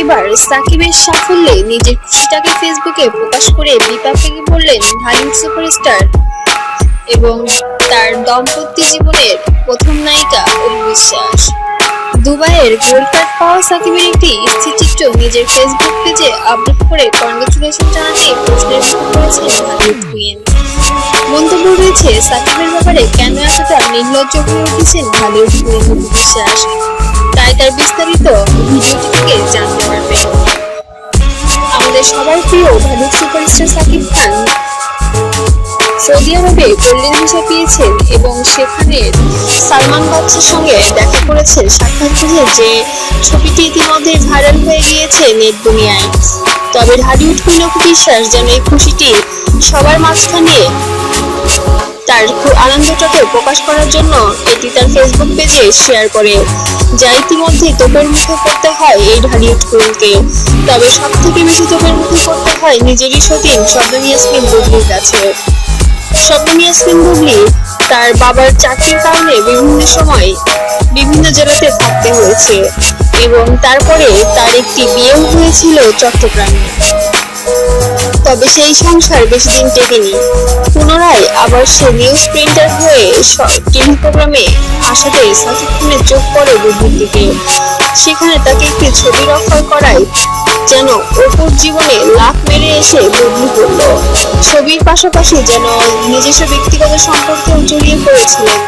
এবার সাকিবের সাফল্যে নিজের খুশিটাকে ফেসবুকে প্রকাশ করে বিপাকে বললেন ঢালিউড সুপারস্টার এবং তার দম্পতি জীবনের প্রথম নায়িকা অপু বিশ্বাস। দুবাইয়ের গোল্ড কার্ড পাওয়া সাকিবের একটি স্থিরচিত্র নিজের ফেসবুক পেজে আপলোড করে কনগ্রেচুলেশন জানাতে প্রশ্নের মুখে পড়েছেন ঢালিউড কুইন। মন্তব্য রয়েছে, সাকিবের ব্যাপারে কেন এতটা নির্লজ্জ হয়ে উঠেছেন ঢালিউড কুইন বিশ্বাস? তাই তার বিস্তারিত ভিডিওটি সবার প্রিয় ঢালিউড সুপারস্টার সাকিব খান? সৌদি আরবে গোল্ডেন ভিসা পেয়েছেন এবং সেখানে সালমান বাচ্চার সঙ্গে দেখা করেছেন সাক্ষাৎকারে যে ছবিটি ইতিমধ্যে ভাইরাল হয়ে গিয়েছে নেট দুনিয়ায়। তবে ঢালিউড কুইন বিশ্বাস যেন এই খুশিটি সবার মাঝখানে তার আনন্দটাকে প্রকাশ করার জন্য এটি তার ফেসবুক পেজে শেয়ার করে। যা ইতিমধ্যে তোপের মুখে হয় এই ঢালিউড ফুলকে তবে সব থেকে বেশি চোখের মুখে করতে হয় নিজেরই সতীন শবনম ইয়াসমিন বুবলির কাছে। শবনম ইয়াসমিন বুবলি তার বাবার চাকরির কারণে বিভিন্ন সময় বিভিন্ন জেলাতে থাকতে হয়েছে এবং তারপরে তার একটি বিয়েও হয়েছিল চট্টগ্রামে। তবে সেই সংসার বেশি দিন টেকেনি। পুনরায় আবার সে নিউজ প্রিন্টার হয়ে টিভি প্রোগ্রামে আসাতে খানের চোখ পড়ে বুবলির দিকে। সেখানে তাকে একটি ছবি অফার করায় যেন অপুর জীবনে লাভ মেরে এসে বদলি করল। ছবির পাশাপাশি যেন নিজস্ব ব্যক্তিগত সম্পর্কেও জড়িয়ে পড়েছিলেন,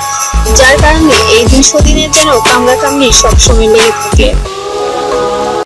যার কারণে এই দুশো দিনের যেন কামড়াকামড়ি সবসময় লেগে থাকে।